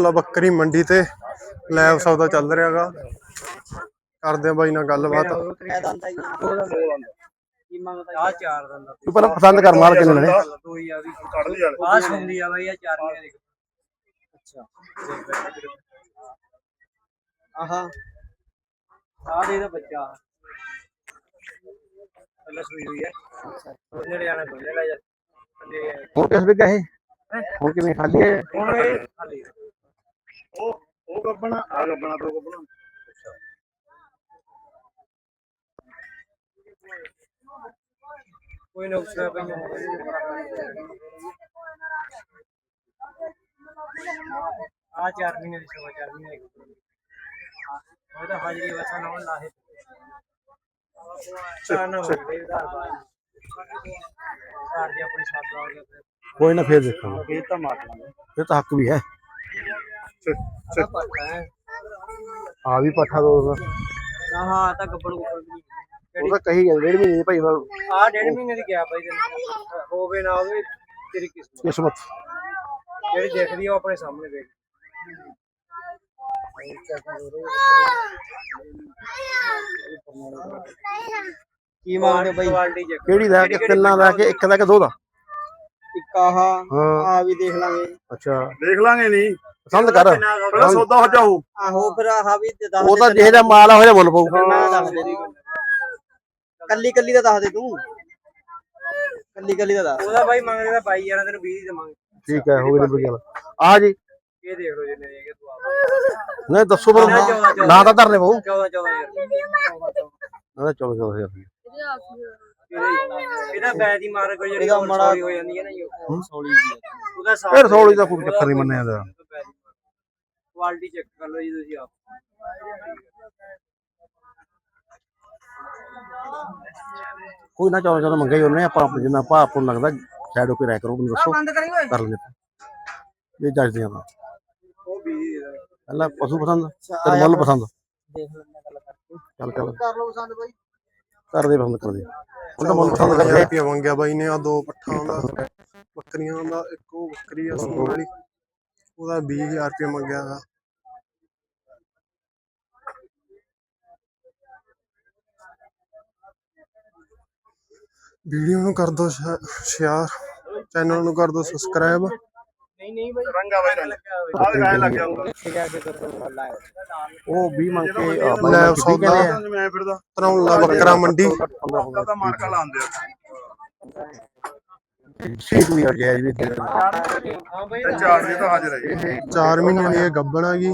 ਲਾ ਬੱਕਰੀ ਮੰਡੀ ਤੇ ਲੈਬ ਸੌਦਾ ਚੱਲ ਰਿਹਾਗਾ। ਕਰਦੇ ਆ ਬਾਈ ਨਾਲ ਗੱਲਬਾਤ। ਆ ਚਾਰ ਦੰਦ ਤੂੰ ਪਹਿਲਾਂ ਪਸੰਦ ਕਰ ਮਾਲ ਕਿੰਨੇ ਨੇ ਦੋ ਹੀ ਆ ਵੀ ਕੱਢ ਲਈ ਯਾਰ ਆ ਸੁਣਦੀ ਆ ਬਈ ਆ ਚਾਰ ਮਹੀਨੇ ਦੀ ਅੱਛਾ ਆਹਾ। ਆ ਦੇ ਦਾ ਬੱਚਾ। ਪਹਿਲਾਂ ਸੂਈ ਹੋਈ ਹੈ ਜਿਹੜੇ ਆਣਾ ਬੰਦੇ ਲੈ ਜਾ। ਹੁਣ ਕਿਸ ਵੀ ਗਏ? ਹੁਣ ਕਿਵੇਂ ਖਾਲੀ ਹੈ? ਹੁਣ ਇਹ ਖਾਲੀ ਹੈ। ਉਹ ਉਹ ਗੱਬਣਾ ਆ ਗੱਬਣਾ ਤੋਂ ਗੱਬਣਾ। ਕੋਈ ਨੁਕਸਾ ਪਈ ਆ ਚਾਰ ਮਹੀਨੇ ਦੀ ਸਵਾ ਚਾਰ ਮਹੀਨੇ ਦੀ। ਉਹ ਤਾਂ ਹਾਜ਼ਰੀ ਵਸਾ ਨਾ ਲਾਹੇ। ਚਾਰ ਨਾ ਹੋ ਗਈ ਉਧਾਰ ਬਾਅਦ ਘਰ ਦੀ ਆਪਣੀ ਸਾਥ ਲਾ ਕੇ। ਫਿਰ ਕੋਈ ਨਾ ਫੇਰ ਦੇਖਾਂਗੇ। ਇਹ ਤਾਂ ਮਾਰ ਲਾਂਗੇ। ਇਹ ਤਾਂ ਹੱਕ ਵੀ ਹੈ। ਆ ਵੀ ਪੱਠਾ ਦੋ ਦਾ ਨਾ ਹਾਂ ਤਾਂ ਗੱਬੜ ਗੁੱਬੜ ਵੀ ਨਹੀਂ ਉਹ ਤਾਂ ਕਹੀ ਜਾਂਦੇ ਡੇਢ ਮਹੀਨੇ ਦੀ ਭਾਈ ਆ ਡੇਢ ਮਹੀਨੇ ਦੀ ਗਿਆ ਭਾਈ ਤੈਨੂੰ ਹੋਵੇ ਨਾ ਹੋਵੇ ਤੇਰੀ ਕਿਸਮਤ। ਕਿਸਮਤ। ਜਿਹੜੀ ਦੇਖਦੀ ਆ ਉਹ ਆਪਣੇ ਸਾਹਮਣੇ ਦੇਖ। ਕੀ ਮੰਗਦੇ ਬਾਈ ਕੁਆਲਿਟੀ ਚੈੱਕ। ਕਿਹੜੀ ਦਾ ਕਿ ਤਿੰਨਾਂ ਦਾ ਕਿ ਇੱਕ ਦਾ ਕਿ ਦੋ ਦਾ? ਇੱਕ ਆਹ ਆ ਵੀ ਦੇਖ ਲਾਂਗੇ। ਅੱਛਾ। ਦੇਖ ਲਾਂਗੇ ਨਹੀਂ ਪਸੰਦ ਕਰ। ਪਹਿਲਾਂ ਸੌਦਾ ਹੋ ਜਾਊ। ਆਹੋ ਫਿਰ ਆਹ ਵੀ ਤੇ ਦੱਸ ਉਹ ਤਾਂ ਜਿਹੇ ਦਾ ਮਾਲ ਆ ਹੋਇਆ ਮੁੱਲ ਪਊ। ਮੈਂ ਦੱਸ ਦੇ ਦੀ ਕੱਲੀ। ਕੱਲੀ ਦਾ ਦੱਸ ਦੇ ਤੂੰ। ਕੱਲੀ ਕੱਲੀ ਦਾ ਦੱਸ। ਉਹਦਾ ਬਾਈ ਮੰਗਦੇ ਤਾਂ 22000 ਤੈਨੂੰ 20 ਦੀ ਦੇਵਾਂਗੇ। ਠੀਕ ਹੈ ਹੋ ਗਈ ਨਿਬੜ ਗਿਆ ਆ ਜੀ। ਇਹ ਦੇਖ ਲਓ ਜਿੰਨੇ ਹੈਗੇ ਤੂੰ ਆਪ। ਨਹੀਂ ਦੱਸੋ ਫਿਰ ਨਾ ਤਾਂ ਧਰਨੇ ਪਊ। 14 14000 ਨਾ 14000 ਰੁਪਏ ਇਹਦਾ ਬੈ ਦੀ ਮਾਰ ਕੋਈ ਜਿਹੜੀ ਮੜਾ ਹੋ ਜਾਂਦੀ ਹੈ ਨਾ ਜੀ। ਉਹ ਸੌਲੀ ਜੀ ਉਹਦਾ ਸਾਫ਼ ਫਿਰ ਸੌਲੀ ਦਾ ਕੋਈ ਚੱਕਰ ਨਹੀਂ ਮੰਨਿਆ ਦਾ ਕੁਆਲਿਟੀ ਚੈੱਕ ਕਰ ਲਓ ਜੀ ਤੁਸੀਂ ਆਪ। ਕੋਈ ਨਾ ਚਲੋ ਚਲੋ ਮੰਗੇ ਹੀ ਉਹਨੇ ਆਪਾਂ ਆਪਣਾ ਜਿੰਨਾ ਭਾਅ ਆਪਾਂ ਨੂੰ ਲੱਗਦਾ ਸਾਈਡ ਉੱਤੇ ਰਹਿ ਕਰੋ ਮੈਨੂੰ ਦੱਸੋ। ਬੰਦ ਕਰੀ ਓਏ। ਕਰ ਲੈਂਦੇ ਇਹ ਜੱਜਦੇ ਆਪਾਂ। ਉਹ ਵੀ ਪਹਿਲਾਂ ਪਸ਼ੂ ਪਸੰਦ ਤੇ ਮੁੱਲ ਪਸੰਦ। ਦੇਖ ਲੈਣਾ ਗੱਲ ਕਰਕੇ। ਚੱਲ ਚੱਲ। ਕਰ ਲਓ ਪਸੰਦ ਬਾਈ। ਕਰਦੇ ਬੰਦ ਕਰਦੇ। ਹੁਣ ਤਾਂ ਮੁੱਲ ਪਸੰਦ ਕਰਦੇ। ਰੁਪਏ ਮੰਗਿਆ ਬਾਈ ਨੇ ਆ ਦੋ ਪੱਠਾਂ ਦਾ ਬੱਕਰੀਆਂ ਦਾ ਇੱਕੋ ਬੱਕਰੀ ਆ ਸੂਣ ਵਾਲੀ। ਉਹਦਾ 20000 ਰੁਪਏ ਮੰਗਿਆ ਗਾ ਵੀਡੀਓ ਨੂੰ ਕਰ ਦਿਓ ਸ਼ੇਅਰ ਚੈਨਲ ਨੂੰ ਕਰ ਦਿਓ ਸਬਸਕ੍ਰਾਈਬ। ਨਹੀਂ ਨਹੀਂ ਬਾਈ। ਰੰਗਾ ਬਾਈ ਰੰਗ। ਆ ਗਾਇ ਲੱਗ ਜਾਊਗਾ ਉਹ 20 ਮੰਗ ਕੇ ਲੈ ਸੌਦਾ। ਮੈਂ ਫਿਰਦਾ। ਤਰੌਲਾ ਬੱਕਰਾ ਮੰਡੀ। ਉਹਦਾ ਤਾਂ ਮਾਰਕਾ ਲਾਉਂਦੇ ਆ। ਸੀਟ ਵੀ ਆ ਗਿਆ ਜੀ ਹਾਂ ਬਾਈ। ਇਹ ਚਾਰ ਜੀ ਤਾਂ ਹਾਜ਼ਰ ਹੈ ਜੀ। 4 ਮਹੀਨਿਆਂ ਦੀ ਇਹ ਗੱਬਣ ਆ ਗਈ।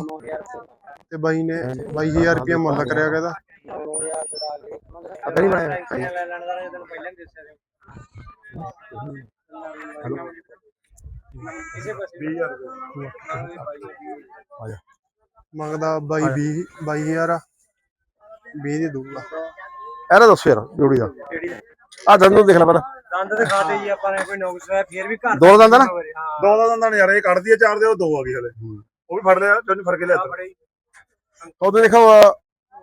ਤੇ ਬਾਈ ਨੇ 22000 ਰੁਪਏ ਮੁੱਲ ਕਰਿਆ ਕਹਿੰਦਾ। ਅਗਲੀ ਬਣਾਇਆ। ਲੈ ਲੈਣ ਦਾ ਤੈਨੂੰ ਪਹਿਲਾਂ ਹੀ ਦੱਸਿਆ ਸੀ ਕਿਸੇ ਪਾਸੇ 20000 ਰੁਪਏ ਆ ਜਾ ਮੰਗਦਾ ਬਾਈ 20 22000 ਆ। 20 ਦੀ ਦੂਗਾ ਇਹਦਾ ਦੱਸੋ ਯਾਰ ਜੋੜੀ ਦਾ। ਆ ਦੰਦ ਨੂੰ ਦੇਖ ਲੈ ਪਹਿਲਾਂ। ਦੰਦ ਦਿਖਾਤੇ ਜੀ ਆਪਾਂ ਨੇ ਕੋਈ ਨੌਕਸ ਹੈ ਫਿਰ ਵੀ ਘਰ ਦੋ ਦੰਦ ਨਾ? ਦੋ ਦਾ ਦੰਦਾਂ ਯਾਰ ਇਹ ਕੱਢਦੀ ਆ ਚਾਰ ਦੇ ਉਹ ਦੋ ਆ ਗਈ ਹਲੇ। ਉਹ ਵੀ ਫੜ ਲਿਆ ਜੋਨੀ ਫੜ ਕੇ ਲਿਆ ਤਾ। ਉਹਦੇ ਦੇਖੋ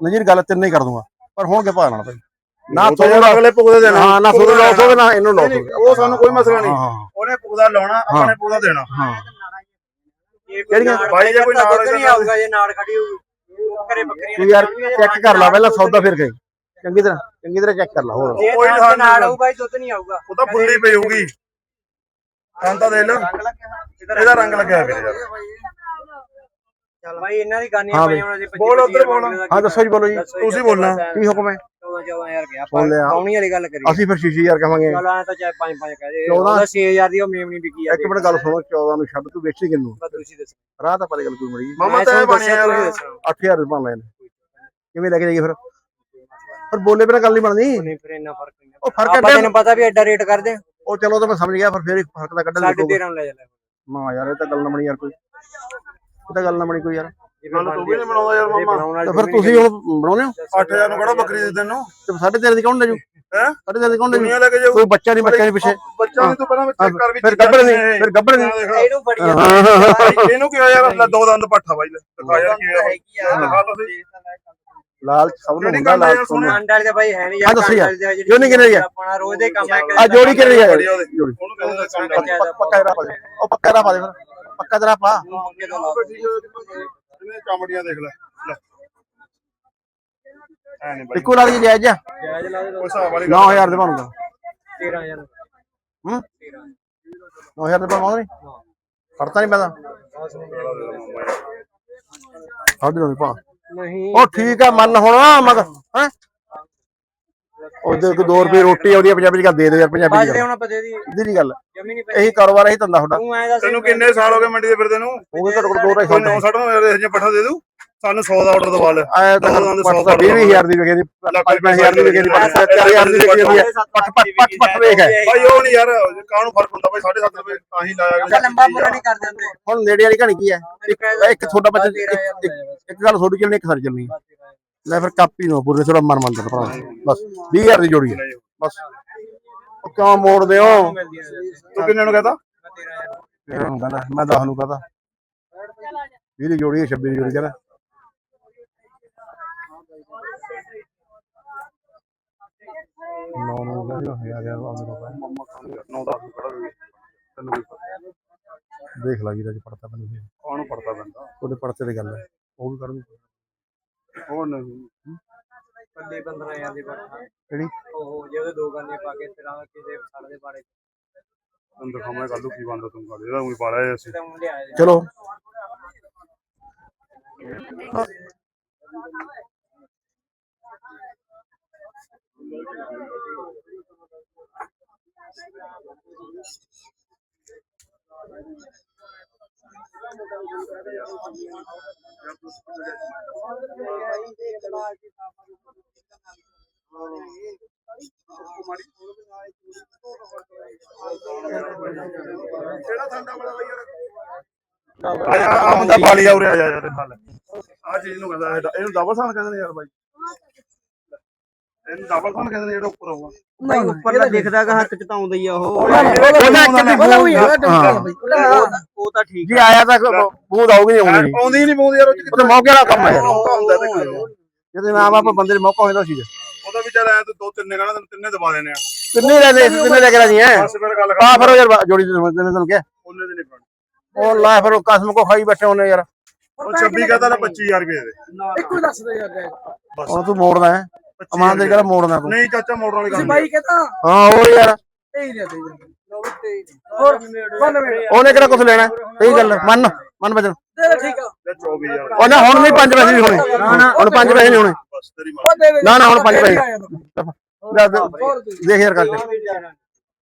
ਨਜ਼ੀਰ ਗੱਲ ਤਿੰਨੇ ਹੀ ਕਰ ਦੂੰਗਾ। ਪਰ ਹੋਣਗੇ ਭਾਅ ਨਾਲ ਭਾਈ। ਨਾ ਉਹ ਤਾਂ ਸੋਦਾ ਅਗਲੇ ਪੁੱਗਦੇ ਦੇਣਾ। ਹਾਂ ਨਾ ਸੋਦਾ ਲਾਸ ਹੋਵੇ ਨਾ ਇਹਨੂੰ ਲਾਸ ਹੋਵੇ ਉਹ ਸਾਨੂੰ ਕੋਈ ਮਸਲਾ ਨਹੀਂ। ਉਹਨੇ ਪੁੱਗਦਾ ਲਾਉਣਾ ਆਪਾਂ ਨੇ ਪੁੱਗਦਾ ਦੇਣਾ। ਹਾਂ। ਇਹ ਕਿਹੜੀਆਂ? ਬਾਈ ਜੇ ਕੋਈ ਨਾਲ ਨਹੀਂ ਆਊਗਾ ਜੇ ਨਾਲ ਖੜੀ ਹੋਊ ਘਰੇ ਬੱਕਰੀਆਂ ਤੂੰ ਯਾਰ ਚੈੱਕ ਕਰ ਲੈ ਪਹਿਲਾਂ ਸੌਦਾ ਫਿਰ ਗਈ ਚੰਗੀ ਤਰ੍ਹਾਂ ਚੰਗੀ ਤਰ੍ਹਾਂ ਚੈੱਕ ਕਰ ਲੈ ਹੋਰ। ਕੋਈ ਨਾਲ ਆਊਗਾ ਜੀ ਦੁੱਧ ਨਹੀਂ ਆਊਗਾ। ਉਹ ਤਾਂ ਫੁੱਲੀ ਪਈ ਹੋਊਗੀ। ਤਾਂ ਤਾਂ ਦੇ ਲੈ। ਇਹਦਾ ਰੰਗ ਲੱਗਿਆ ਹੋਇਆ ਵੀਰੇ ਯਾਰ ਬਾਈ ਇਹਨਾਂ ਦੀ ਗਾਨੀਆਂ ਹਾਂ ਪਾਈਆਂ ਉਹਨਾਂ ਦੇ ਬੋਲ ਉੱਧਰ ਬੋਲ। ਹਾਂ ਦੱਸੋ ਜੀ ਬੋਲੋ ਜੀ। ਤੁਸੀਂ ਬੋਲਣਾ। ਕੀ ਹੁਕਮ ਹੈ? 14 14000 ਗਿਆ ਸੁਣ ਲਿਆ। ਕੌਣੀ ਵਾਲੀ ਗੱਲ ਕਰੀ ਅਸੀਂ ਫਿਰ ਸ਼ੀਸ਼ੀ ਯਾਰ ਕਹਾਂਗੇ। ਚੱਲ ਆਏ ਤਾਂ ਚਾਹੇ 5 5 ਕਹਿ ਦੇ। 14 ਉਹਦਾ 6000 ਦੀ ਉਹ ਮੇਮਣੀ ਵਿਕੀ ਆ ਇੱਕ ਮਿੰਟ ਗੱਲ ਸੁਣੋ 14 ਨੂੰ ਛੱਡ ਤੂੰ ਵੇਚੀ ਕਿੰਨੂੰ ਬਸ ਤੁਸੀਂ ਦੱਸੋ। ਰਾਹ ਤਾਂ ਪਤਾ ਗੱਲ ਕੋਈ ਮੜੀ ਮਾਮਾ ਮੈਂ ਤਾਂ ਇਹ ਤੁਹਾਨੂੰ ਬਣਿਆ ਦੱਸਿਆ, ਯਾਰ ਤੁਸੀਂ ਦੱਸੋ। 8000 ਰੁਪਏ ਬਣ ਲੈਣ ਕਿਵੇਂ ਲੈ ਕੇ ਜਾਈਏ ਫਿਰ? ਪਰ ਬੋਲੇ ਬਿਨਾ ਗੱਲ ਨਹੀਂ ਬਣਨੀ ਨਹੀਂ ਫਿਰ ਇੰਨਾ ਫ਼ਰਕ ਨਹੀਂ ਉਹ ਫ਼ਰਕ ਆਪਾਂ ਤੈਨੂੰ ਪਤਾ ਵੀ ਐਡਾ ਰੇਟ ਕਰਦੇ ਉਹ ਚਲੋ ਤਾਂ ਮੈਂ ਸਮਝ ਗਿਆ ਪਰ ਫਿਰ ਇੱਕ ਫ਼ਰਕ ਦਾ ਕੱਢਣ ਲੱਗੋ 13 ਲੈ ਜਾ ਨਾ ਯਾਰ ਇਹ ਤਾਂ ਗੱਲ ਨਾ ਬਣੀ ਯਾਰ ਕੋਈ। ਤਾਂ ਗੱਲ ਨਾ ਬਣੀ ਕੋਈ ਯਾਰ। ਗੱਲ ਤੂੰ ਵੀ ਨਹੀਂ ਬਣਾਉਂਦਾ ਯਾਰ ਮਾਮਾ। ਤਾਂ ਫਿਰ ਤੁਸੀਂ ਹੁਣ ਬਣਾਉਣੇ ਹੋ? 8000 ਨੂੰ ਕਿਹੜਾ ਬੱਕਰੀ ਦੇ ਤੈਨੂੰ ਤੇ ਸਾਢੇ ਤੇਰੇ ਦੀ ਕੌਣ ਲੈ ਜੂ? ਹੈਂ? ਸਾਢੇ ਤੇਰੇ ਦੀ ਕੌਣ ਲੈ ਜੂ? ਕੋਈ ਬੱਚਾ ਨਹੀਂ ਬੱਚਾ ਨਹੀਂ ਪਿੱਛੇ। ਬੱਚਾ ਵੀ ਤੂੰ ਪਹਿਲਾਂ ਚੈੱਕ ਕਰ ਵੀ ਫਿਰ ਗੱਬੜ ਨਹੀਂ ਫਿਰ ਗੱਬੜ ਨਹੀਂ। ਇਹਨੂੰ ਬੜੀ ਇਹਨੂੰ ਕੀ ਹੋਇਆ ਯਾਰ ਲੈ ਦੋ ਦੰਦ ਪੱਠਾ ਬਾਈ ਲੈ। ਦਿਖਾ ਯਾਰ ਕੀ ਹੈਗੀ ਆ। ਦਿਖਾ ਤੁਸੀਂ। ਲਾਲ ਸਭ ਨੂੰ ਹੁੰਦਾ ਲਾਲ ਯਾਰ ਸੋਨਾ ਕੰਡ ਵਾਲੇ ਤਾਂ ਬਾਈ ਹੈ ਨਹੀਂ ਯਾਰ। ਜਿਹੜੀ ਜੋ ਨਹੀਂ ਕਿਹਨੇ ਯਾਰ। ਆਪਣਾ ਰੋਜ਼ ਦੇ ਕੰਮ ਹੈ ਆ। ਜੋੜੀ ਕਹਿੰਦੇ ਚੰਗਾ ਪੱਕਾ ਪੱਕਾ ਇਹਦਾ ਪਾ ਦੇ। ਉਹ ਪੱਕਾ ਇਹਦਾ ਪਾ ਦੇ ਫਿਰ। ਪੱਕਾ ਤੇਰਾ ਪਾ ਚਮੜੀਆਂ ਦੇਖ ਲੈ ਲੈ। ਐ ਨਹੀਂ ਇੱਕੋ ਲੱਗ ਜਾਇਜ਼ ਆ ਜਾਇਜ਼ ਲਾ ਦੇ ਕੋਈ ਹਿਸਾਬ ਵਾਲੀ 9000 ਦੇ ਬਣੂਗਾ। 13000 ਹੂੰ? 9000 ਦੇ ਬਣਾਉਂਦਾ ਨਹੀਂ ਖੜਤਾ ਨਹੀਂ ਪੈਦਾ? ਸਾਢੇ ਨੌ ਪਾ ਨਹੀਂ ਉਹ ਠੀਕ ਆ ਮੰਨ ਹੁਣ ਮਗ ਹੈ? ਉਹਦੇ ਕੋ 2 ਰੁਪਏ ਰੋਟੀ ਆਉਂਦੀ ਆ ਪੰਜਾਬੀ ਚ ਕਹ ਦੇ ਦੇ ਯਾਰ ਪੰਜਾਬੀ ਬਾਜਰੇ ਚ ਹੁਣ ਪਤੇ ਦੀ ਇਹਦੀ ਨਹੀਂ ਗੱਲ। ਜਮੀ ਨਹੀਂ ਇਹੀ ਕਾਰੋਬਾਰ ਇਹੀ ਧੰਦਾ ਤੁਹਾਡਾ ਤੂੰ ਐ ਦੱਸ ਤੈਨੂੰ ਕਿੰਨੇ ਸਾਲ ਹੋ ਗਏ ਮੰਡੀ ਦੇ ਫਿਰਦੇ ਨੂੰ? ਉਹ ਵੀ ਘੱਟੋ ਘੱਟ ਦੋ ਢਾਈ ਕੋਈ ਸਾਲ 9 60 ਨੂੰ ਇਹ ਜਿਹੀਆਂ ਪੱਠਾ ਦੇ ਦੂ ਸਾਨੂੰ 100 ਦਾ ਆਰਡਰ ਦਵਾ ਲੈ। ਆਇਆ ਤਾਂ ਦੋ ਦੰਦ ਸੌ ਪੱਟ ਤਾਂ 20000 ਦੀ ਵਿਕੇ ਦੀ 5000 ਦੀ ਵਿਕੇ ਦੀ 4000 ਦੀ ਵਿਕੇ ਦੀ ਪੱਟ ਪੱਟ ਪੱਟ ਪੱਟ ਵੇਖ। ਹੈ ਭਾਈ ਉਹ ਨਹੀਂ ਯਾਰ ਕਾਹਨੂੰ ਫ਼ਰਕ ਹੁੰਦਾ ਭਾਈ? 7.5 ਰੁਪਏ ਤਾਂ ਹੀ ਲਾਇਆ ਗਿਆ ਲੰਬਾ ਪੂਰਾ ਨਹੀਂ ਕਰ ਦਿੰਦੇ ਹੁਣ ਨੇੜੇ ਵਾਲੀ ਕਹਾਣੀ ਕੀ ਹੈ? ਇੱਕ ਇੱਕ ਤੁਹਾਡਾ ਬੱਚਾ ਇੱਕ- ਇੱਕ- ਇੱਕ ਗੱਲ ਤੁਹਾਡੀ ਚੱਲਣੀ ਇੱਕ ਸਾਡੀ ਚੱਲਣੀ ਲੈ ਫਿਰ ਕਾਪੀ ਨੂੰ ਪੂਰੇ ਥੋੜਾ ਮਨ ਭਰਾ। ਬਸ 20000 ਦੀ ਜੋੜੀ ਹੈ। ਬਸ। ਉਹ ਕਿਉਂ ਮੋੜਦੇ ਹੋ? ਤੂੰ ਕਿੰਨੇ ਨੂੰ ਕਹਤਾ? ਮੈਂ 10 ਨੂੰ ਕਹਤਾ। 20 ਦੀ ਜੋੜੀ ਹੈ 26 ਦੀ ਜੋੜੀ ਕਹਿੰਦਾ ਨੌ ਨੂੰ ਕਹਿੰਦਾ ਹਜ਼ਾਰ ਯਾਰ ਆਉਂਦੇ ਰੁਪਏ 9 10 ਪੜਾ ਦੇ ਤੈਨੂੰ ਵੀ ਪਤਾ। ਦੇਖ ਲਾ ਜੀ ਰਾਜ ਪੜਤਾ ਫਿਰ। ਕੌਣ ਪੜਦਾ ਬੰਦਾ? ਉਹਦੇ ਪੜਤੇ ਦੀ ਗੱਲ ਹੈ। ਉਹ ਵੀ ਕਰੂੰਗਾ। ਉਹ ਨਹੀਂ ਪੱਲੇ 15000 ਦੀ ਬੜਾ ਕਿਹੜੀ? ਉਹ ਜੇ ਉਹਦੇ ਦੋ ਗਾਨੇ ਪਾ ਕੇ ਤੇਰਾ ਕਿਸੇ ਸਾਲ ਦੇ ਬਾੜੇ ਤੈਨੂੰ ਦਿਖਾਵਾਂ ਕੱਲੂ ਕੀ ਬੰਦਾ ਤੂੰ ਕਰ। ਇਹਦਾ ਉਹੀ ਪਾ ਲਿਆ ਅਸੀਂ। ਚਲੋ। ਆ ਬੰਦਾ ਪਾ ਲਿਆ ਉਰੇ ਆ ਜਾ ਯਾਰ ਨਾਲ। ਆ ਚੀਜ਼ ਨੂੰ ਕਹਿੰਦਾ ਇਹ- ਇਹਨੂੰ ਡਬਲ ਸਾਨ ਕਹਿੰਦੇ ਨੇ ਯਾਰ ਬਾਈ। ਇਹਨੂੰ ਡਬਲ ਸਾਨ ਕਹਿੰਦੇ ਨੇ ਜਿਹੜਾ ਉੱਪਰ ਆਉਂਦਾ ਭਾਈ ਉੱਪਰ ਦਾ ਦਿਖਦਾਗਾ ਹੱਥ ਚ ਤਾਂ ਆਉਂਦਾ ਹੀ ਆ ਉਹ। ਉਹਦਾ ਇੱਕ ਦੀ ਹੋਈ ਹੈ। ਉਹ ਤਾਂ ਠੀਕ ਜੀ ਆਇਆ ਤਾਂ ਬੂਦ ਆਉਗੀ ਨਹੀਂ ਆਉਂਦੀ ਨਹੀਂ ਆਉਂਦੀ ਹੀ ਨਹੀਂ ਪਾਉਂਦੀ ਯਾਰ ਉਹ ਚ ਉਹ ਤਾਂ ਮੌਕੇ ਵਾਲਾ ਕੰਮ ਹੈ ਯਾਰ। ਮੌਕਾ ਹੁੰਦਾ ਤੇ ਕਰੋ। ਜਿਹਦੇ ਨਾਮ ਆਪਾਂ ਬੰਦੇ ਦੇ ਮੌਕਾ ਹੋਇਆ ਸੀ। ਉਹਦਾ ਵੀ ਚੱਲ ਐ ਤੂੰ ਦੋ ਤਿੰਨੇ ਕਹਣਾ ਤੈਨੂੰ ਤਿੰਨੇ ਦਬਾ ਦੇਣੇ ਆ। ਕਿੰਨੇ ਲੈ ਦੇ ਕਿੰਨੇ ਲੈ ਕੇ ਰਾਜੀ ਹੈ ਬਸ ਫਿਰ ਗੱਲ ਪਾ ਕਰ ਫਿਰ ਉਹ ਯਾਰ ਜੋੜੀ ਦੇ ਸਮਝਦੇ ਨੇ ਤੈਨੂੰ ਕਿਹਾ। ਉਹਨੇ ਦੀ ਨਹੀਂ ਪਾਣੀ ਉਹ ਲਾ ਫਿਰ ਉਹ ਕਸਮ ਕੋ ਖਾਈ ਬੈਠੇ ਉਹਨੇ ਯਾਰ। ਉਹ 26 ਕਹਤਾ ਨਾ 25000 ਰੁਪਏ ਦੇ। ਇੱਕੋ ਦੱਸ ਦੇ ਯਾਰ ਬਸ। ਹੁਣ ਤੂੰ ਮੋੜਦਾ ਹੈ। ਅਮਾਨ ਦੇ ਕਹਿੰਦਾ ਮੋੜਨਾ ਤੂੰ? ਨਹੀਂ ਚਾਚਾ ਮੋਟਰ ਵਾਲੀ ਗੱਲ ਬਾਈ ਕਹਤਾ? ਹਾਂ ਉਹ ਯਾਰ। ਤੇ ਹੀ ਦੇ। ਹੋਰ ਮੇਰੇ ਉਹਨੇ ਕਿਹੜਾ ਕੁਝ ਲੈਣਾ? ਸਹੀ ਗੱਲ ਹੈ। ਮੰਨ ਮੰਨ ਬਚਨ ਦੇ ਠੀਕ ਆ। ਤੇ 24000 ਉਹਨੇ ਹੁਣ ਨਹੀਂ 5 ਪੈਸੇ ਨਹੀਂ ਹੋਣੇ। ਹੁਣ 5 ਪੈਸੇ ਨਹੀਂ ਹੋਣੇ। ਦੇ ਦੇ। ਨਾ ਨਾ ਹੁਣ 5 ਪੈਸੇ। ਦੇ- ਦੇਖ ਯਾਰ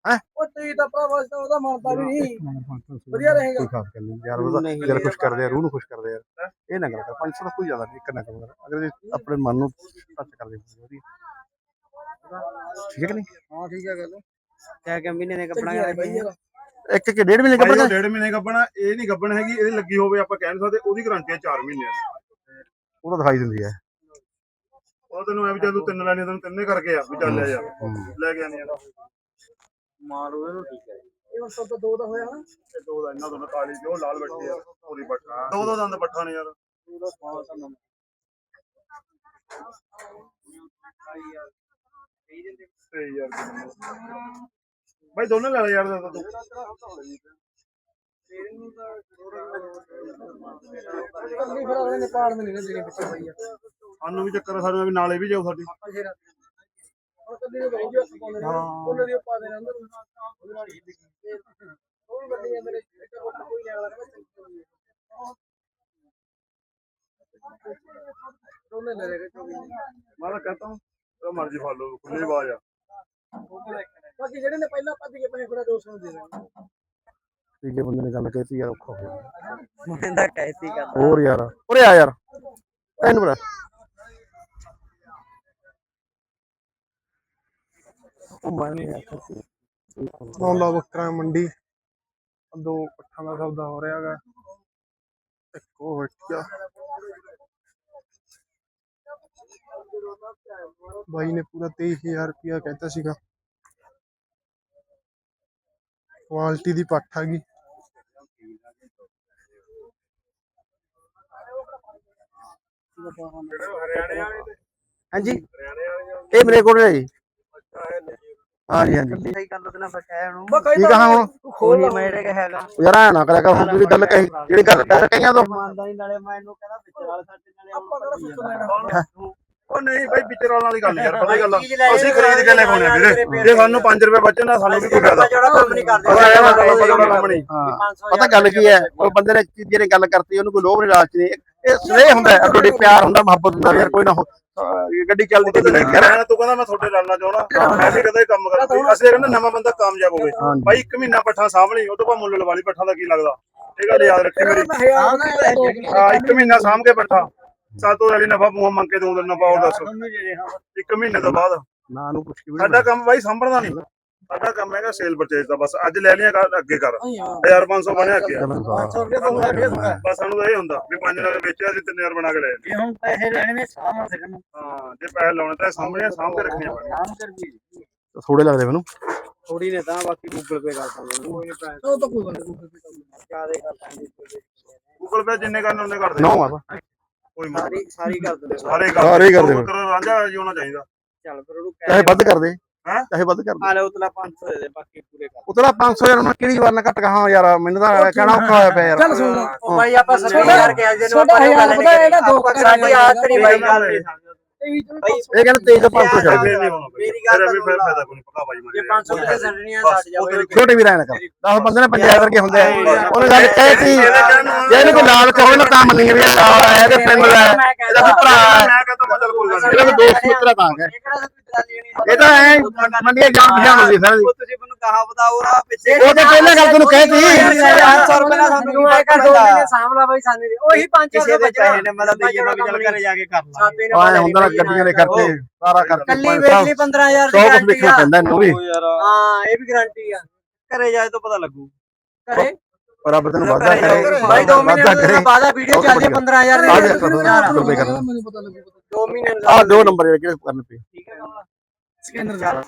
ਕਰਕੇ ਉਹ ਤੇ ਤਾਂ ਭਰਾਵਾ ਉਹਦਾ ਮੰਨਦਾ ਵੀ ਨਹੀਂ। ਵਧੀਆ ਰਹੇਗਾ। ਕੋਈ ਖਾਸ ਗੱਲ ਨਹੀਂ। ਯਾਰ ਉਹਦਾ ਦਿਲ ਖੁਸ਼ ਕਰਦੇ ਆ ਰੂਹ ਨੂੰ ਖੁਸ਼ ਕਰਦੇ ਆ। ਯਾਰ ਇਹ ਨਾ ਕਰ 500 ਦਾ ਕੋਈ ਜ਼ਿਆਦਾ ਨਹੀਂ ਇੱਕ ਨਾ ਕਰੋ। ਯਾਰ। ਅਗਰ ਆਪਣੇ ਮਨ ਨੂੰ ਟੱਚ ਕਰਦੇ ਵਧੀਆ। ਠੀਕ ਹੈ ਕਿ ਨਹੀਂ? ਹਾਂ ਠੀਕ ਹੈ ਗੱਲ। ਕਹਿ ਕੇ ਮਹੀਨੇ ਦੇ ਕੱਪੜਾ ਬਾਈ ਇੱਕ ਕਿ ਡੇਢ ਮਹੀਨੇ ਕੱਪੜੇ ਡੇਢ ਮਹੀਨੇ ਗੱਬਣਾ ਇਹ ਨਹੀਂ ਗੱਬਣ ਹੈਗੀ ਇਹਦੀ ਲੱਗੀ ਹੋਵੇ ਆਪਾਂ ਕਹਿ ਨਹੀਂ ਸਕਦੇ ਉਹਦੀ ਗਾਰੰਟੀ ਹੈ 4 ਮਹੀਨਿਆਂ ਦੀ। ਉਹ ਤਾਂ ਦਿਖਾਈ ਦਿੰਦੀ ਹੈ। ਉਹ ਤੈਨੂੰ ਐ ਵੀ ਜਦੋਂ ਤੈਨੂੰ ਲੈਣੀ ਤੈਨੂੰ ਤਿੰਨੇ ਕਰਕੇ ਆ ਵੀ ਚੱਲ ਆ ਯਾਰ ਲੈ ਕੇ ਆਣੀ ਯਾਰ ਉਹਦੇ ਨੂੰ ਠੀਕ ਹੈ ਇਹ ਹੁਣ ਸਭ ਦੋ ਦਾ ਹੋਇਆ ਨਾ। ਦੋ ਦਾ ਇਹਨਾਂ ਦੋਨੋਂ ਕਾਲੀ ਜੋ ਲਾਲ ਬੱਟੀ ਆ ਪੂਰੀ ਬੱਠਾ ਦੋ ਦੋ ਦੰਦ ਬੱਠਾ ਨੇ ਯਾਰ। ਤੇ ਯਾਰ ਭਾਈ ਦੋਨੋਂ ਲੈ ਲੈ ਯਾਰ ਦਾ ਤੂੰ। ਕੱਲੀ ਫਿਰ ਅਗਲੇ ਨੇ ਪਾੜ ਦੇ ਨਹੀਂ ਨਾ ਦੇਣੀ ਪਿੱਛੇ ਪਈ ਆ ਸਾਨੂੰ ਵੀ ਚੱਕਰ ਆ, ਵੀ ਨਾਲੇ ਵੀ ਜਾਓ ਸਾਡੀ। ਉਹਨਾਂ ਦੀ ਪਾ ਦੇਣਾ ਅੰਦਰ ਨਾਲ ਬੰਦੇ ਅੰਦਰ ਇੱਕ ਹੋਰ ਕੋਈ ਨਹੀਂ ਅਗਲਾ ਦੋਨੇ ਲੈ ਰਹੇ ਚੋਗੀ ਮੈਂ ਤਾਂ ਕਹਤਾ ਹੂੰ। ਤੇਰਾ ਮਰਜ਼ੀ ਫੜ ਲਓ ਖੁੱਲੀ ਆਵਾਜ਼ ਆ। ਬਾਕੀ ਜਿਹੜੇ ਨੇ ਪਹਿਲਾਂ ਭੱਜ ਕੇ ਪੈਸੇ ਥੋੜਾ 200 ਦੇ ਦੇਣਾ। ਤੀਜੇ ਬੰਦੇ ਨੇ ਗੱਲ ਕਹਿਤੀ ਯਾਰ ਔਖਾ ਹੋ ਗਿਆ। ਮੁੰਡਾ ਕਹਿਤੀ ਕਰ ਹੋਰ ਯਾਰ। ਉਰੇ ਆ ਯਾਰ। ਤੈਨੂੰ ਬੜਾ ਮੌਲਾ ਬੱਕਰਾ ਮੰਡੀ। ਦੋ ਪੱਠਾਂ ਦਾ ਸੌਦਾ ਹੋ ਰਿਹਾ ਹੈਗਾ। ਇੱਕ ਉਹ ਬੱਚਾ ਬਾਈ ਨੇ ਪੂਰਾ 23000 ਰੁਪਇਆ ਕਹਿੰਦਾ ਸੀਗਾ। ਕੁਆਲਿਟੀ ਦੀ ਪੱਠ ਹੈਗੀ ਹਾਂਜੀ। ਇਹ ਮੇਰੇ ਕੋਲ ਹੈ ਜੀ। ਹਾਂਜੀ ਹਾਂਜੀ। ਸਹੀ ਗੱਲ ਉਹਦੇ ਨਾਲ ਕਹਿ ਉਹਨੂੰ। ਮੈਂ ਕਹੀ ਠੀਕ ਆ ਹੁਣ। ਖੋਲ ਮੈਂ ਜਿਹੜੇ ਹੈਗਾ। ਯਾਰ ਐ ਨਾ ਕਰਿਆ ਕਰ ਹੁਣ ਜਿਹੜੀ ਗੱਲ ਕਹੀ ਜਿਹੜੀ ਗੱਲ ਕਰ ਕਹੀਆਂ ਤੋਂ। ਮੰਨਦਾ ਨਹੀਂ ਨਾਲੇ ਮੈਂ ਇਹਨੂੰ ਕਹਿੰਦਾ ਵਿੱਚ ਵਾਲੇ ਸਾਡੇ ਨਾਲੇ ਆਪਾਂ ਕਿਹੜਾ ਲੈਣਾ ਉਹ ਨਹੀਂ ਭਾਈ ਵਿਚਰ ਵਾਲਾਂ ਦੀ ਗੱਲ ਯਾਰ ਪਤਾ ਗੱਲ। ਚੀਜ਼ ਅਸੀਂ ਖਰੀਦ ਕੇ ਲੈ ਕੇ ਆ ਵੀਰੇ। ਜੇ ਸਾਨੂੰ 5 ਰੁਪਏ ਬਚੇ ਨਾ ਸਾਨੂੰ ਵੀ ਕੋਈ ਫਾਇਦਾ। ਜਿਹੜਾ ਕੰਮ ਨਹੀਂ ਕਰਦੇ ਪਤਾ ਗੱਲ ਕੀ ਹੈ। ਉਹ ਬੰਦੇ ਨੇ ਜਿਹਨੇ ਗੱਲ ਕਰਤੀ ਉਹਨੂੰ ਕੋਈ ਲੋਭ ਨਹੀਂ ਲਾਲਚ ਨਹੀਂ। ਇਹ ਸਨੇਹ ਹੁੰਦਾ ਹੈ ਤੁਹਾਡੇ ਪਿਆਰ ਹੁੰਦਾ ਮੁਹੱਬਤ ਹੁੰਦਾ ਯਾਰ ਕੋਈ ਨਾ ਹੋ- ਗੱਡੀ ਚੱਲਦੀ ਤੇ ਯਾਰ ਮੈਂ ਤੂੰ ਕਹਿੰਦਾ ਮੈਂ ਤੁਹਾਡੇ ਨਾਲ ਨਾ ਚਾਹਣਾ ਮੈਂ ਵੀ ਕਦੇ ਕੰਮ ਕਰਦਾ ਅਸੀਂ ਕਹਿੰਦੇ ਨਵਾਂ ਬੰਦਾ ਕਾਮਯਾਬ ਹੋਵੇ। ਭਾਈ ਇੱਕ ਮਹੀਨਾ ਪੱਠਾ ਸਾਂਭਣੀ ਉਹ ਤੋਂ ਬਾਅਦ ਮੁੱਲ ਲਵਾ ਲਈ ਪੱਠਾ ਦਾ ਕੀ ਲੱਗਦਾ? ਇਹ ਗੱਲ ਯਾਦ ਰੱਖੀ ਮੇਰੀ। ਹਾਂ ਇੱਕ ਮਹੀਨਾ ਸਾਂਭ ਕੇ ਪੱਠਾ। ਸਾਲ ਤੋਂ ਵਾਲੀ ਨਫਾ ਬੂਹਾ ਮੰਗ ਕੇ ਦੋ ਦਿਨ ਨਫਾ ਹੋਰ ਦੱਸ। ਇੱਕ ਮਹੀਨੇ ਤੋਂ ਬਾਅਦ। ਨਾ ਨੂੰ ਪੁੱਛ ਕੇ ਵੀ ਸਾਡਾ ਕੰਮ ਬਾਈ ਸਾਂਭਣਾ ਨਹੀਂ ਸਾਡਾ ਕੰਮ ਹੈਗਾ ਸੇਲ ਪਰਚੇਜ ਦਾ ਬਸ ਅੱਜ ਲੈ ਲਿਆ ਅੱਗੇ ਕਰ। ਨਹੀਂ ਆ 1500 ਬਣਿਆ ਅੱਗੇ। ਆ। 500 ਰੁਪਏ ਤੋਂ ਲੱਗੇ ਬਸ ਸਾਨੂੰ ਇਹ ਹੁੰਦਾ ਵੀ 5 ਲੱਖ ਵੇਚਿਆ ਸੀ 3000 ਬਣਾ ਕੇ ਲੈ ਜੇ ਹੁਣ ਪੈਸੇ ਲੈਣੇ ਨੇ ਸਾਹਮਣੇ ਸਕਣ ਹਾਂ ਜੇ ਪੈਸੇ ਲਾਉਣੇ ਤਾਂ ਸਾਹਮਣੇ ਸਾਂਭ ਕੇ ਰੱਖਣੇ ਪੈਣੇ। ਆਮ ਕਰ ਵੀ ਥੋੜੇ ਲੱਗਦੇ ਮੈਨੂੰ। ਥੋੜੀ ਨੇ ਤਾਂ ਬਾਕੀ ਗੂਗਲ ਪੇ ਕਰ ਸਕਦੇ ਉਹ ਤਾਂ ਕੋਈ ਗੱਲ ਨਹੀਂ ਜ਼ਿਆਦਾ ਕਰ ਗੂਗਲ ਪੇ ਜਿੰਨੇ ਕਰਨੇ ਉਹਨੇ ਕਰ ਦੇ ਨੋ ਆ ਕੋਈ ਮਤਲਬ ਸਾਰੀ ਸਾਰੀ ਕਰ ਦਿੰਦੇ ਸਾਰੇ ਸਾਰੇ ਹੀ ਕਰਦੇ। ਕਰ ਰਾਂਝਾ ਜੀ ਹੋਣਾ ਚਾਹੀਦਾ। ਚੱਲ ਫਿਰ ਉਹਨੂੰ ਚਾਹੇ ਵੱਧ ਕਰ ਦੇ। ਹੈਂ? ਚਾਹੇ ਵੱਧ ਕਰ ਦੇ ਆ ਲੈ ਉਤਲਾ 500 ਦੇ ਦੇ ਬਾਕੀ ਪੂਰੇ ਕਰ। ਉਤਰਾ 500 ਯਾਰ ਮੈਂ ਕਿਹੜੀ ਵਾਰ ਨਾ ਘੱਟ ਕਹਾਂ ਯਾਰ ਮੈਨੂੰ ਤਾਂ ਕਹਿਣਾ ਔਖਾ ਹੋਇਆ ਪਿਆ ਯਾਰ। ਚੱਲ ਸੁਣ ਲਾ। ਉਹ ਭਾਈ ਆਪਾਂ ਸੱਚੀ ਆਏ ਜਿਹਨੂੰ ਛੋਟਾ ਹਜ਼ਾਰ ਪਤਾ ਇਹਦਾ ਦੋ ਆਪਾਂ ਸਾਡੀ ਆਦਤ ਨਹੀਂ ਬਾਈ। ਗੱਲ ਨਹੀਂ ਇਹ ਕਹਿੰਦੇ 23 ਤੋਂ 500 ਛੱਡ ਨਹੀਂ ਹੋਣਾ ਮੇਰੀ ਗੱਲ ਵੀ ਤਾਂ ਫਿਰ। ਫਾਇਦਾ ਕੋਈ ਨਹੀਂ ਪਤਾ ਬਾਈ ਜੇ ਮਰੇ 500 ਰੁਪਏ ਬਸ, ਛੱਡ ਜਾਵੇ ਉਹਦੇ ਛੋਟੇ ਵੀ ਰਹਿਣ ਕਰ 10 ਬੰਦੇ ਨੇ ਪੰਚਾਇਤ ਵਰਗੇ ਹੁੰਦੇ ਆ। ਉਹਨੇ ਗੱਲ ਕਹਿਤੀ ਜੇ ਇਹਨੂੰ ਕੋਈ ਲਾਲਚ ਹੋਵੇ ਨਾ ਤਾਂ ਮੰਨੀ ਵੀ ਇਹ ਨਾਲ ਆਇਆ ਤੇ ਪਿੰਡ ਦਾ ਹੈ, ਇਹਦਾ ਕੋਈ ਭਰਾ ਹੈ। ਮੈਂ ਕਹਿੰਦਾ ਚੱਲ ਕੋਈ ਗੱਲ ਇਹਦਾ ਕੋਈ ਦੋਸਤ ਮਿੱਤਰ ਤਾਂ ਹੈ। ਇਹ ਕਿਹੜਾ ਨਹੀਂ ਇਹ ਤਾਂ ਐ ਮੰਡੀਆਂ ਜਾਣ ਪਛਾਣ ਹੁੰਦੀ ਸਾਰੀ ਉਹ ਤੁਸੀਂ ਮੈਨੂੰ ਕਹਾ ਬਤਾਓ ਨਾ ਪਿੱਛੇ ਉਹ ਤਾਂ ਪਹਿਲਾਂ ਗੱਲ ਤੈਨੂੰ ਕਹਿਤੀ। 800 ਰੁਪਏ ਦਾ ਸਾਨੂੰ ਮੈਂ ਕਰ ਦੋ ਮਹੀਨੇ ਸਾਹਮਣਾ ਬਾਈ ਸਾਨੂੰ ਉਹੀ 500 ਕਿਸੇ ਰੁਪਏ ਦੇ ਪੈਸੇ ਨੇ ਮਤਲਬ ਦਈਏ ਮੈਂ ਵੀ ਚੱਲ ਘਰੇ ਜਾ ਕੇ ਕਰ ਲਾ। ਆਏ ਹੁੰਦਾ ਨਾ ਗੱਡੀਆਂ ਦੇ ਖਰਚੇ ਸਾਰਾ ਖਰਚਾ। ਕੱਲੀ ਵੇਚ ਲਈ 15000 ਸੌ ਕੁਛ ਲਿਖਣਾ ਪੈਂਦਾ ਇਹਨੂੰ ਵੀ। ਹਾਂ ਇਹ ਵੀ ਗਾਰੰਟੀ ਆ। ਘਰੇ ਜਾਏ ਤਾਂ ਪਤਾ ਲੱਗੂ। ਘਰੇ? ਰੱਬ ਤੈਨੂੰ ਵਾਦਾ ਕਰੇ। ਬਾਈ 2 ਮਹੀਨੇ ਵਾਦਾ ਕਰੇ। ਦਾ ਬਾਅਦ ਵੀਡੀਓ ਚੱਲਦੀ 15000 ਆ। ਜਾ ਕਰੋ ਰੁਪਏ ਕਰ ਮੈਨੂੰ ਪਤਾ ਲੱਗੂ। 2 ਮਹੀਨੇ ਆ ਦੋ ਨੰਬਰ ਜਿਹੜੇ ਕਿਹੜੇ ਕਰਨੇ ਪਏ? ਠੀਕ ਹੈ ਸਕੈਨਰ ਦਾ।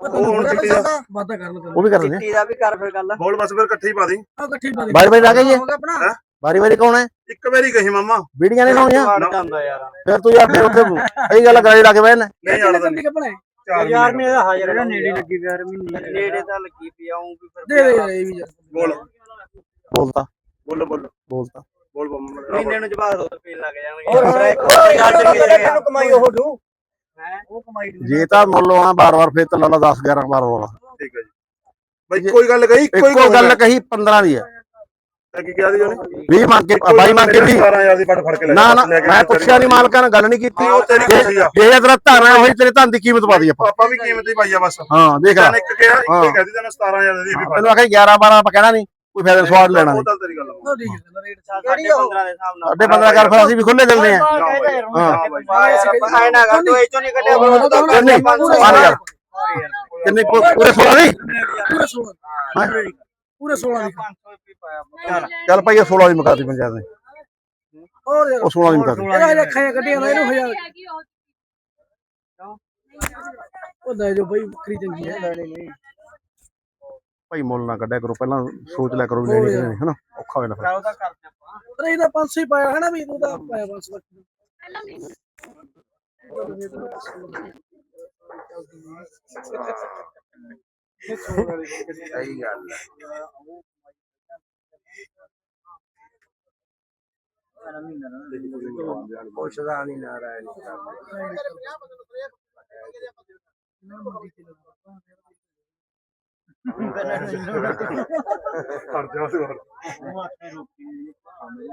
ਉਹ ਹੁਣ ਚਿੱਟੀ ਦਾ ਵਾਦਾ ਕਰ ਲਓ ਉਹ ਵੀ ਕਰ ਦਿੰਦੇ ਚਿੱਟੀ ਦਾ ਵੀ ਕਰ ਫਿਰ ਗੱਲ। ਬੋਲ ਬਸ ਫਿਰ ਇਕੱਠੀ ਪਾ ਦੀ। ਆ ਇਕੱਠੀ ਪਾ ਦੇ। ਬਾਰੀ ਬਾਰੀ ਲਾ ਕੇ ਜੀ ਹੋ ਗਿਆ ਆਪਣਾ। ਬਾਰੀ ਬਾਰੀ ਕੌਣ ਹੈ? ਇੱਕ ਵਾਰੀ ਕਹੀ ਮਾਮਾ। ਵੀਡੀਆਂ ਨਹੀਂ ਲਾਉਣੀਆਂ? ਵੜ ਜਾਂਦਾ ਯਾਰ। ਫਿਰ ਤੂੰ ਯਾਰ ਫਿਰ ਉੱਥੇ ਸਹੀ ਗੱਲ ਕਰਾਈ ਲਾ ਕੇ ਬਹਿਨ ਨਹੀਂ ਅੜਦਾ ਕੱਢ ਨਹੀਂ ਕੇ ਬਣਾ ਚਾਰ ਯਾਰ ਮਹੀਨੇ। ਮੇਰਾ ਹਾਜ਼ਰ ਜਿਹੜਾ ਨੇੜੇ ਲੱਗੀ ਯਾਰ ਮਹੀਨੇ। ਨੇੜੇ ਤਾਂ ਲੱਗੀ ਪਈ ਆਉਂ ਵੀ ਫਿਰ ਦੇ ਦੇ ਯਾਰ ਇਹ ਵੀ ਯਾਰ। ਬੋਲ। ਬੋਲਤਾ। ਬੋਲ ਬੋਲ। ਬੋਲਤਾ। ਮਹੀਨੇ ਨੂੰ ਜਵਾਬ ਦੋ ਪੀਣ ਲੱਗ ਜਾਣਗੇ। ਹੋਰ ਕਮਾਈ ਉਹ ਦੂ। ਹੈ? ਉਹ ਕਮਾਈ ਜੇ ਤਾਂ ਮੁੱਲ ਆਉਣਾ ਬਾਰ-ਬਾਰ ਫਿਰ ਤਾਂ ਲਾ ਲਾ 10 11 ਬਾਰ ਵਾਲਾ ਠੀਕ ਹੈ ਜੀ। ਬਾਈ ਕੋਈ ਗੱਲ ਕਹੀ ਕੋਈ ਗੱਲ ਕਹੀ। 15 ਦੀ ਹੈ ਕੀ ਕਿਹਾ ਦੀ ਉਹਨੇ। 20 ਮੰਗ ਕੇ ਬਾਈ ਮੰਗ ਕੇ ਵੀ 17000 ਦੀ ਪੱਟ ਫੜ ਕੇ ਲੈ ਨਾ ਨਾ ਮੈਂ ਪੁੱਛਿਆ ਨਹੀਂ ਮਾਲਕਾਂ ਨਾਲ ਗੱਲ ਨਹੀਂ ਕੀਤੀ। ਉਹ ਤੇਰੀ ਖੁਸ਼ੀ ਆ। ਜੇ ਤੇਰਾ ਧਾਰਾ ਹੋਈ ਤੇਰੇ ਧਨ ਦੀ ਕੀਮਤ ਪਾ ਦੀ ਆਪਾਂ। ਆਪਾਂ ਵੀ ਕੀਮਤ ਹੀ ਪਾਈ ਆ ਬਸ। ਹਾਂ ਦੇਖ ਇੱਕ ਕਿਹਾ ਇੱਕ ਹਾਂ। ਹੀ ਕਹਦੀ ਤੈਨੂੰ 17000 ਦੀ ਵੀ ਫੜ। ਤੈਨੂੰ ਆਖਿਆ 11 12 ਆਪਾਂ ਕਹਿਣਾ ਨਹੀਂ ਕੋਈ ਫਾਇਦਾ ਸਵਾਦ ਲੈਣਾ ਉਹ ਨਹੀਂ ਤਾਂ ਤੇਰੀ ਗੱਲ ਆ। ਉਹ ਠੀਕ ਹੈ ਰੇਟ ਸਾਡੇ 15 ਦੇ ਹਿਸਾਬ ਨਾਲ। ਅੱਡੇ 15 ਕਰ ਫਿਰ ਅਸੀਂ ਵੀ ਖੁੱਲੇ ਦਿੰਦੇ ਆ ਹਾਂ। ਆਏ ਨਾ ਕਰ ਤੂੰ ਇਹ ਚੋਂ ਨਹੀਂ ਕੱਢਿਆ ਬੋਲ ਤਾਂ ਕਿੰਨੇ ਮਾਰ ਯਾਰ ਕਿੰਨੇ ਪੂ- ਪੂਰੇ 16 ਦੀ? ਪੂਰੇ 16 ਹਾਂ। ਪੂਰੇ 16 ਦੀ। 500 ਰੁਪਏ ਪਾਇਆ ਚੱਲ ਭਾਈ ਇਹ 16 ਦੀ ਮੁਕਾਤੀ ਪੰਚਾਇਤ ਨੇ। ਹੋਰ ਯਾਰ ਉਹ 16 ਦੀ ਮੁਕਾਤੀ ਇਹਦਾ ਹਜੇ ਅੱਖਾਂ ਕੱਢੀਆਂ ਨਾ ਇਹਨੂੰ ਹਜ਼ਾਰ। ਉਹ ਦੇ ਜੋ ਬਈ ਬੱਕਰੀ ਚੰਗੀ ਹੈ ਭਾਈ ਮੁੱਲ ਨਾ ਕੱਢਿਆ ਕਰੋ ਪਹਿਲਾਂ ਸੋਚ ਲਿਆ ਕਰੋ ਵੀ ਲੈਣੀ ਕਿ ਨਹੀਂ ਹਨਾ? ਔਖਾ ਹੋ ਜਾਂਦਾ ਫਿਰ। ਉਹਦਾ ਕਰਦੇ ਆਪਾਂ। ਪਰ ਇਹਦਾ 500 ਹੀ ਪਾਇਆ ਹੈ ਨਾ ਵੀ ਤੂੰ ਤਾਂ ਪਾਇਆ 500 ਸਹੀ ਗੱਲ ਪੁੱਛਦਾ ਨਹੀਂ ਨਾ ਰਾਇ ਖੜ ਜਾ ਤੂੰ ਹੋਰ।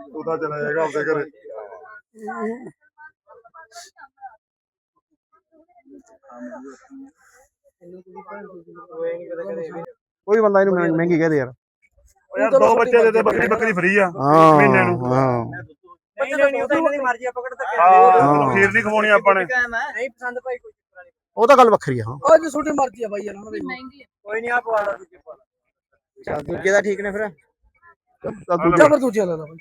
ਤੂੰ ਤਾਂ ਚਲਾ ਜਾਏਗਾ ਆਪਦੇ ਘਰੇ ਕੋਈ ਬੰਦਾ ਇਹਨੂੰ ਮਹਿੰ- ਮਹਿੰਗੀ ਕਹਦੇ ਯਾਰ ਉਹ ਯਾਰ ਦੋ ਬੱਚੇ ਦੇ ਦੇ ਬੱਕਰੀ ਬੱਕਰੀ ਫਰੀ ਆ ਹਾਂ ਮਹੀਨੇ ਨੂੰ। ਹਾਂ ਨਹੀਂ ਨਹੀਂ ਉਹ ਤਾਂ ਇਹਨਾਂ ਦੀ ਮਰਜ਼ੀ ਆ ਪਕੜ ਤੱਕ ਹਾਂ ਖੀਰ ਨਹੀਂ ਖਵਾਉਣੀ ਆਪਾਂ ਨੇ ਨਹੀਂ ਪਸੰਦ ਭਾਈ ਕੋਈ ਉਹ ਤਾਂ ਗੱਲ ਵੱਖਰੀ ਆ ਹਾਂ। ਉਹ ਜੇ ਛੋਟੀ ਮਰਜ਼ੀ ਆ ਬਾਈ ਉਹਨਾਂ ਦੀ। ਕੋਈ ਨਹੀਂ ਆ ਪਵਾ ਲਾ ਦੂਜੇ ਪਵਾ ਚੱਲ ਦੂਜੇ ਦਾ ਠੀਕ ਨੇ ਫਿਰ। ਦੂਜੇ। ਜਬਰ ਦੂਜੇ ਲੈ ਲਾ ਬਾਈ।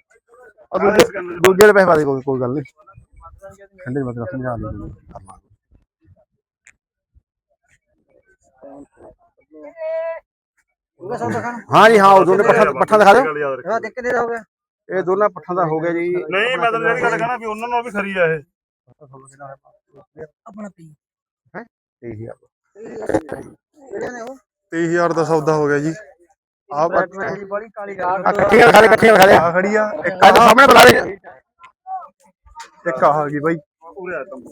ਆ ਦੂਜੇ ਦੂਜੇ ਦੇ ਪੈਸੇ ਪਾ ਦੇ ਕੋਈ ਕੋਈ ਗੱਲ ਨਹੀਂ ਠੰਡੇ ਮਤਲਬ ਸਮਝਾ ਲਈ ਖਾਣ। ਹਾਂ ਜੀ ਹਾਂ ਉਹ ਦੋਨੇ ਪੱਠਾ ਪੱਠਾ ਦਿਖਾ ਦਿਓ। ਹਾਂ ਦੇਖ ਕਿੰਨੇ ਦਾ ਹੋ ਗਿਆ? ਇਹ ਦੋਨਾਂ ਪੱਠਾਂ ਦਾ ਹੋ ਗਿਆ ਜੀ। ਨਹੀਂ ਮੈਂ ਤਾਂ ਜਿਹੜੀ ਗੱਲ ਕਹਣਾ ਵੀ ਉਹਨਾਂ ਨੂੰ ਵੀ ਖਰੀ ਆ ਇਹ। ਆਪਣਾ ਪੀ। ਇਹੀ ਆ ਕਿਹੜੇ ਨੇ ਉਹ 23000 ਦਾ ਸੌਦਾ ਹੋ ਗਿਆ ਜੀ। ਆ ਬੈਟਮੈਨ ਦੀ ਬੜੀ ਕਾਲੀ ਗਾਲ ਆ ਇਕੱਠੀਆਂ ਖਾ ਲੈ ਇਕੱਠੀਆਂ ਖਾ ਲੈ ਆ। ਖੜੀ ਆ। ਇੱਕ ਆ ਸਾਹਮਣੇ ਬੁਲਾ ਲੈ ਇੱਕ ਆ ਗਈ ਬਾਈ। ਉਰੇ ਆ ਤੰਮ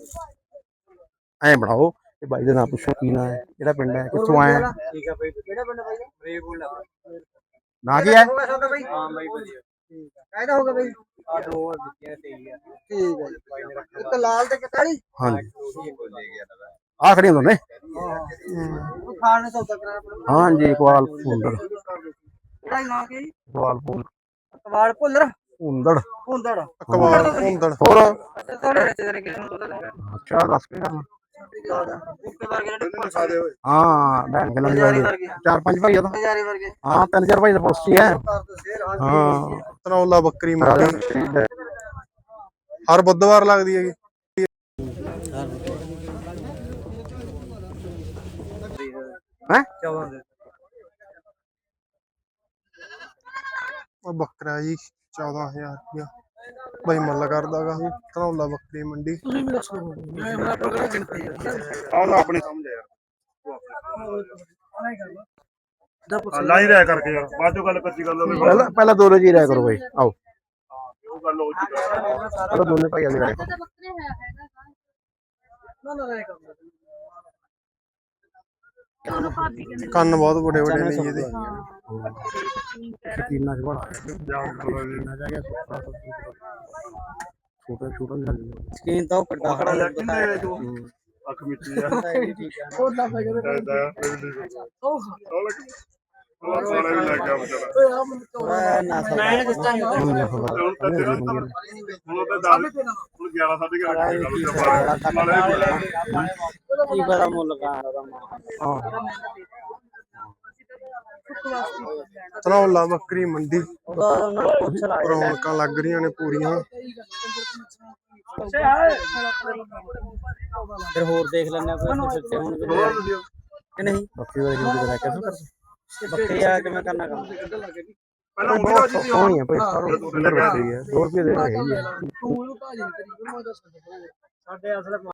ਐਂ ਬਣਾਓ ਇਹ ਬਾਈ ਦਾ ਨਾਮ ਪੁੱਛੋ ਕੀ ਨਾਂ ਹੈ ਕਿਹੜਾ ਪਿੰਡ ਹੈ ਕਿੱਥੋਂ ਆਇਆ ਹੈ? ਠੀਕ ਆ ਬਾਈ। ਕਿਹੜਾ ਪਿੰਡ ਬਾਈ? ਬਰੇ ਬੋਲ ਨਾਂ ਕੀ ਹੈ? ਹਾਂ ਬਾਈ ਵਧੀਆ। ਠੀਕ ਆ। ਕਾਇਦਾ ਹੋਗਾ ਬਾਈ? ਆ ਦੋ ਹੋਰ ਦਿੱਤੀਆਂ ਤੇ ਹੀ ਆ ਠੀਕ ਹੈ। ਇੱਕ ਲਾਲ ਤੇ ਕਿਤਾਲੀ ਹਾਂਜੀ। ਬੋਲੇ ਗਿਆ ਆ ਖੜੀਆਂ ਦੋਨੇ ਉਹ ਖਾਣ ਨੂੰ। ਸੌਦਾ ਹਾਂਜੀ ਇਕਵਾਲ ਪੁੰਦੜ ਕਿਹੜਾ ਨਾਂ ਕੀ ਇਕਵਾਲ ਪੁੰਦੜ ਕਵਾੜ ਭੁੱਲਰ ਪੁੰਦੜ ਭੁੰਦੜ। ਕਵਾਲ ਹੁੰਦੜ ਹੋਰ? ਤੁਹਾਡੇ ਰਿਸ਼ਤੇਦਾਰ ਕਿਹਨਾਂ ਨੂੰ ਪਤਾ ਅੱਛਾ ਦੱਸ ਕੇ ਕਰਨਾ ਉੱਤੇ ਵਰਗੇ ਨੇ ਦਿਖਾ ਦੇ ਓਏ ਹਾਂ ਬੈਂਕ ਨਾਲ ਹਜ਼ਾਰੀ ਵਰਗੇ ਚਾਰ ਪੰਜ ਭਾਈ ਆ ਤਾਂ। ਹਜ਼ਾਰੀ ਵਰਗੇ। ਹਾਂ ਤਿੰਨ ਚਾਰ ਭਾਈ ਹਾਂ ਤਨੌਲਾ ਬੱਕਰੀ ਮੰਡੀ। ਹਰ ਬੁੱਧਵਾਰ ਲੱਗਦੀ ਹੈਗੀ। ਹੈ? 14 ਦੇ। ਆ ਬੱਕਰਾ ਜੀ 14000 ਰੁਪਇਆ। ਬਾਈ ਮੁੱਲ ਕਰਦਾਗਾ ਤਨੌਲਾ ਬੱਕਰੀ ਮੰਡੀ। ਆਹ ਤਾਂ ਆਪਣੀ ਸਮਝ ਆ ਯਾਰ। ਹਾਂ ਲਾਈ ਰਿਆ ਕਰਕੇ ਯਾਰ। ਬਾਅਦ ਚੋਂ ਗੱਲ ਕੱਚੀ ਗੱਲ ਹੋਵੇ। ਪਹਿਲਾਂ ਪਹਿਲਾਂ ਦੋ ਰੋਜੀ ਰਹਿ ਕਰੋ ਭਾਈ ਆਓ। ਉਹ ਗੱਲ ਹੋ ਚੁੱਕੀ ਪਹਿਲਾਂ ਦੋਨੇ ਕੰਨ ਬਹੁਤ ਵੱਡੇ ਵੱਡੇ ਨੇ ਜੀ ਇਹਦੇ ਕਿੰਨਾ ਚ ਬੜਾ ਜਾਮ ਕਰੋ ਜੀ ਛੋਟਾ ਛੋਟਾ ਜਿਹਾ ਸਕੀਨ ਤਾਂ ਕੱਟਾ ਖੜਾ ਲੈ ਕਿੰਨੇ ਜੋ ਅੱਖ ਮਿੱਟੀ ਆ ਠੀਕ ਆ ਉਹ ਨਾ ਦਾ ਦਾ ਇਹ ਵੀ ਠੀਕ ਉਹ ਉਹ ਸਾਲਾ ਵੀ ਲੱਗ ਗਿਆ ਵਿਚਾਰਾ ਓਏ ਆ ਮੈਨੂੰ ਨਾ ਮੈਂ ਕਿਸ ਟਾਈਮ ਹੁਣ ਤਾਂ ਤੇਰਾ ਤਾਂ ਹੁਣ ਤਾਂ ਦਸ ਹੁਣ 11 ਸਾਢੇ 11 ਨਾਲੇ ਕੀ ਪਤਾ ਮੁੱਲ ਕਾਂ ਦਾ ਤਨੌਲਾ ਬੱਕਰੀ ਮੰਡੀ। ਰੌਣਕਾਂ ਲੱਗ ਰਹੀਆਂ ਨੇ ਪੂਰੀਆਂ। ਫਿਰ ਹੋਰ ਦੇਖ ਲੈਣਾ ਕੋਈ ਫਿਰ ਤੇ ਹੁਣ ਕਿ ਨਹੀਂ? ਬੱਕਰੀ ਵਾਲੀ ਜਿੰਦਗੀ ਦਾ ਕਿਵੇਂ ਕਰ ਬੱਕਰੀ ਆ ਕੇ ਮੈਂ ਕਰਨਾ ਕੰਮ। ਪਹਿਲਾਂ ਉਹ ਵੀ ਜੀ ਸੋਹਣੀ ਹੈ ਭਾਈ। ਸਾਰਾ ਸੁੰਦਰ ਬੱਕਰੀ ਹੈ। 2 ਰੁਪਏ ਦੇ ਹੈਗੀ ਹੈ ਤੂੰ ਇਹਨੂੰ ਭਾਜੀ ਕਰੀ ਮੈਂ ਦੱਸ। ਸਾਡੇ ਅਸਲ